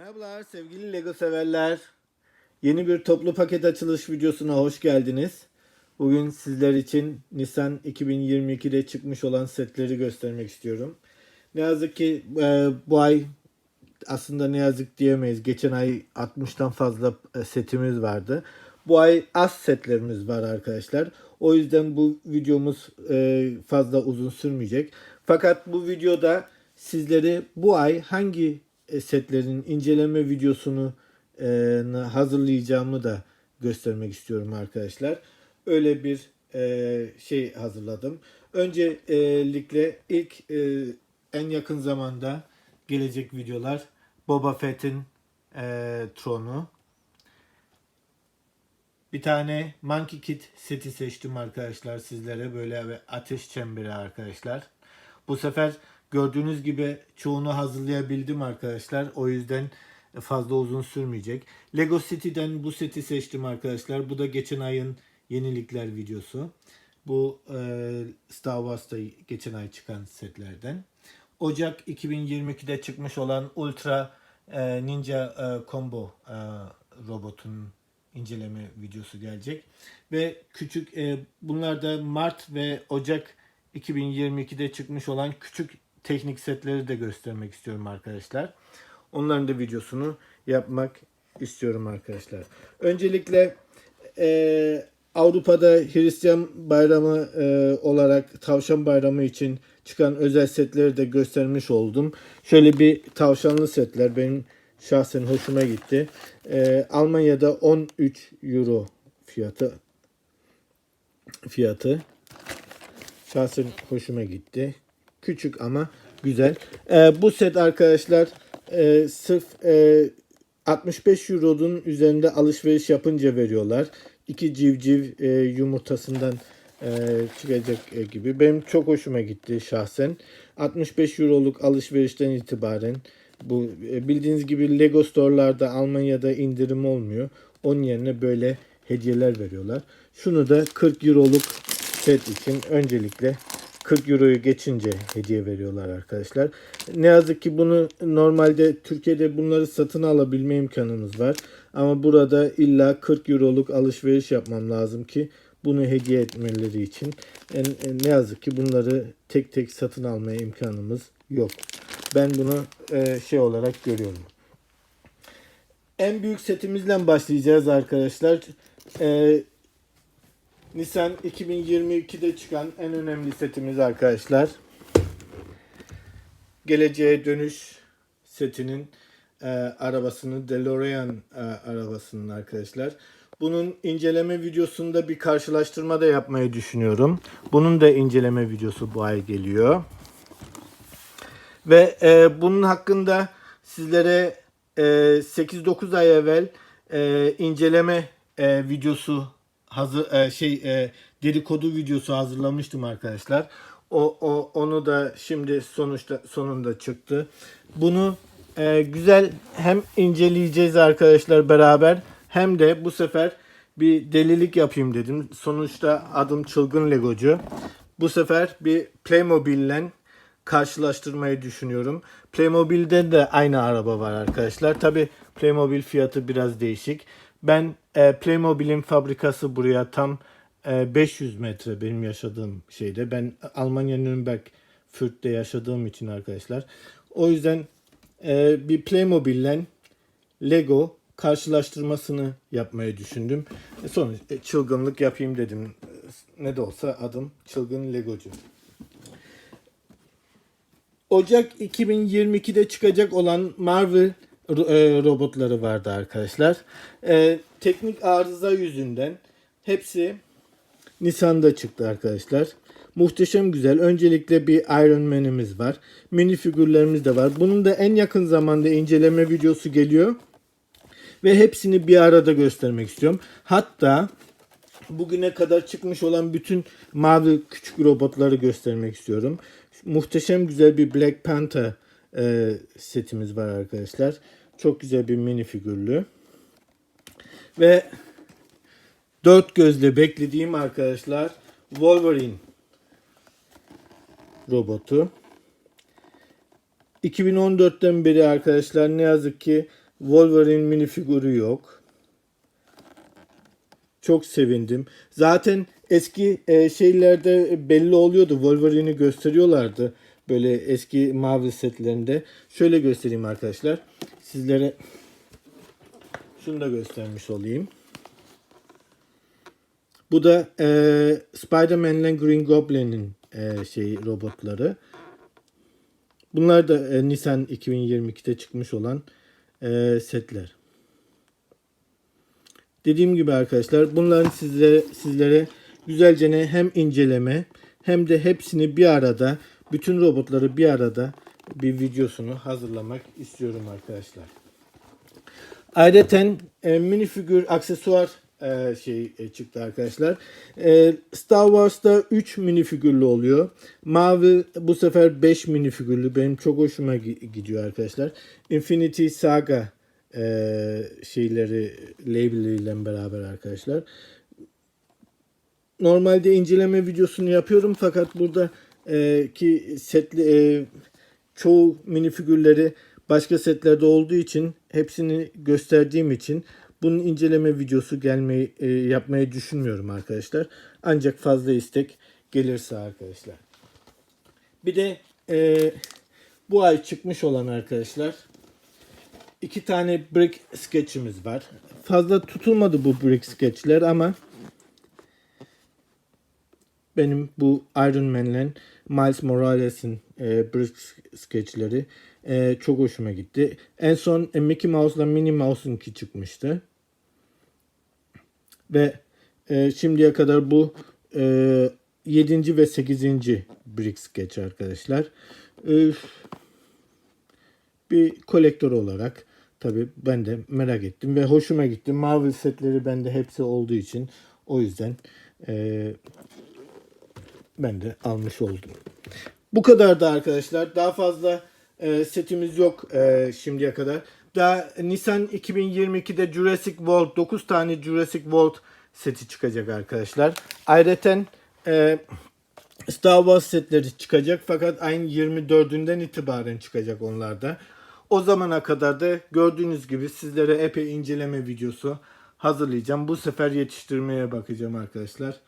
Merhabalar sevgili Lego severler. Yeni bir toplu paket açılış videosuna hoş geldiniz. Bugün sizler için Nisan 2022'de çıkmış olan setleri göstermek istiyorum. Ne yazık ki e, bu ay aslında ne yazık diyemeyiz. Geçen ay 60'tan fazla e, setimiz vardı. Bu ay az setlerimiz var arkadaşlar. O yüzden bu videomuz e, fazla uzun sürmeyecek. Fakat bu videoda sizleri bu ay hangi setlerin inceleme videosunu e, hazırlayacağımı da göstermek istiyorum arkadaşlar. Öyle bir e, şey hazırladım. Öncelikle ilk e, en yakın zamanda gelecek videolar Boba Fett'in e, tronu. Bir tane Monkey Kid seti seçtim arkadaşlar sizlere. Böyle bir ateş çemberi arkadaşlar. Bu sefer gördüğünüz gibi çoğunu hazırlayabildim arkadaşlar. O yüzden fazla uzun sürmeyecek. Lego City'den bu seti seçtim arkadaşlar. Bu da geçen ayın yenilikler videosu. Bu e, Star Wars'ta geçen ay çıkan setlerden. Ocak 2022'de çıkmış olan Ultra e, Ninja e, Combo robotun inceleme videosu gelecek. Ve küçük bunlar da Mart ve Ocak 2022'de çıkmış olan küçük teknik setleri de göstermek istiyorum arkadaşlar. Onların da videosunu yapmak istiyorum arkadaşlar. Öncelikle e, Avrupa'da Hristiyan bayramı e, olarak tavşan bayramı için çıkan özel setleri de göstermiş oldum. Şöyle bir tavşanlı setler benim şahsen hoşuma gitti. E, Almanya'da 13 euro fiyatı fiyatı şahsen hoşuma gitti. Küçük ama güzel. E, bu set arkadaşlar e, sırf e, 65 euronun üzerinde alışveriş yapınca veriyorlar. İki civciv e, yumurtasından e, çıkacak e, gibi. Benim çok hoşuma gitti şahsen. 65 euroluk alışverişten itibaren bu e, bildiğiniz gibi Lego Store'larda Almanya'da indirim olmuyor. Onun yerine böyle hediyeler veriyorlar. Şunu da 40 euroluk set için öncelikle 40 euroyu geçince hediye veriyorlar arkadaşlar. Ne yazık ki bunu normalde Türkiye'de bunları satın alabilme imkanımız var. Ama burada illa 40 euroluk alışveriş yapmam lazım ki bunu hediye etmeleri için. Ne yazık ki bunları tek tek satın almaya imkanımız yok. Ben bunu e, şey olarak görüyorum. En büyük setimizle başlayacağız arkadaşlar. E, Nisan 2022'de çıkan en önemli setimiz arkadaşlar. Geleceğe dönüş setinin e, arabasını DeLorean e, arabasının arkadaşlar. Bunun inceleme videosunda bir karşılaştırma da yapmayı düşünüyorum. Bunun da inceleme videosu bu ay geliyor. Ve e, bunun hakkında sizlere e, 8-9 ay evvel e, inceleme e, videosu hazır e, şey e, dedikodu videosu hazırlamıştım arkadaşlar. O, o onu da şimdi sonuçta sonunda çıktı. Bunu e, güzel hem inceleyeceğiz arkadaşlar beraber hem de bu sefer bir delilik yapayım dedim. Sonuçta adım çılgın Legocu. Bu sefer bir Playmobil'le karşılaştırmayı düşünüyorum. Playmobil'de de aynı araba var arkadaşlar. Tabi Playmobil fiyatı biraz değişik. Ben e, Playmobil'in fabrikası buraya tam e, 500 metre benim yaşadığım şeyde. Ben Almanya Nürnberg Fürth'te yaşadığım için arkadaşlar. O yüzden e, bir Playmobil'le Lego karşılaştırmasını yapmayı düşündüm. E, sonuç e, çılgınlık yapayım dedim. E, Ne de olsa adım çılgın Legocu. Ocak 2022'de çıkacak olan Marvel robotları vardı arkadaşlar. E, teknik arıza yüzünden hepsi Nisan'da çıktı arkadaşlar. Muhteşem güzel. Öncelikle bir Iron Man'imiz var. Mini figürlerimiz de var. Bunun da en yakın zamanda inceleme videosu geliyor. Ve hepsini bir arada göstermek istiyorum. Hatta bugüne kadar çıkmış olan bütün mavi küçük robotları göstermek istiyorum. Muhteşem güzel bir Black Panther e, setimiz var arkadaşlar. Çok güzel bir mini figürlü. Ve dört gözle beklediğim arkadaşlar Wolverine robotu. 2014'ten beri arkadaşlar ne yazık ki Wolverine minifigürü yok. Çok sevindim. Zaten eski e, şeylerde belli oluyordu. Wolverine'i gösteriyorlardı. Böyle eski Marvel setlerinde. Şöyle göstereyim arkadaşlar. Sizlere şunu da göstermiş olayım. Bu da e, Spider-Man ile Green Goblin'in e, şey robotları. Bunlar da e, Nisan 2022'de çıkmış olan e, setler. Dediğim gibi arkadaşlar bunların sizlere, sizlere güzelce ne hem inceleme hem de hepsini bir arada bütün robotları bir arada bir videosunu hazırlamak istiyorum arkadaşlar. Ayrıca e, minifigür aksesuar e, şey e, çıktı arkadaşlar. E, Star Wars'ta 3 minifigürlü oluyor. Mavi bu sefer 5 minifigürlü. Benim çok hoşuma gi- gidiyor arkadaşlar. Infinity Saga e, şeyleri labeliyle beraber arkadaşlar. Normalde inceleme videosunu yapıyorum fakat burada e, ki setli e, çoğu minifigürleri başka setlerde olduğu için hepsini gösterdiğim için bunun inceleme videosu gelmeyi e, yapmayı düşünmüyorum arkadaşlar. Ancak fazla istek gelirse arkadaşlar. Bir de e, bu ay çıkmış olan arkadaşlar iki tane brick sketchimiz var. Fazla tutulmadı bu brick sketchler ama benim bu Iron Man'le Miles Morales'in e, brick sketchleri e, çok hoşuma gitti. En son e, Mickey Mouse'la Minnie Mouse'unki çıkmıştı. Ve e, şimdiye kadar bu e, 7. ve 8. brick sketch arkadaşlar. E, bir kolektör olarak tabi ben de merak ettim ve hoşuma gitti. Marvel setleri bende hepsi olduğu için o yüzden e, ben de almış oldum. Bu kadar da arkadaşlar. Daha fazla e, setimiz yok e, şimdiye kadar. Daha Nisan 2022'de Jurassic World 9 tane Jurassic World seti çıkacak arkadaşlar. Ayrıca e, Star Wars setleri çıkacak fakat ayın 24'ünden itibaren çıkacak onlarda. O zamana kadar da gördüğünüz gibi sizlere epey inceleme videosu hazırlayacağım. Bu sefer yetiştirmeye bakacağım arkadaşlar.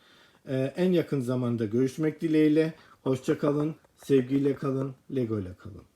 Ee, en yakın zamanda görüşmek dileğiyle. Hoşça kalın, sevgiyle kalın, Lego ile kalın.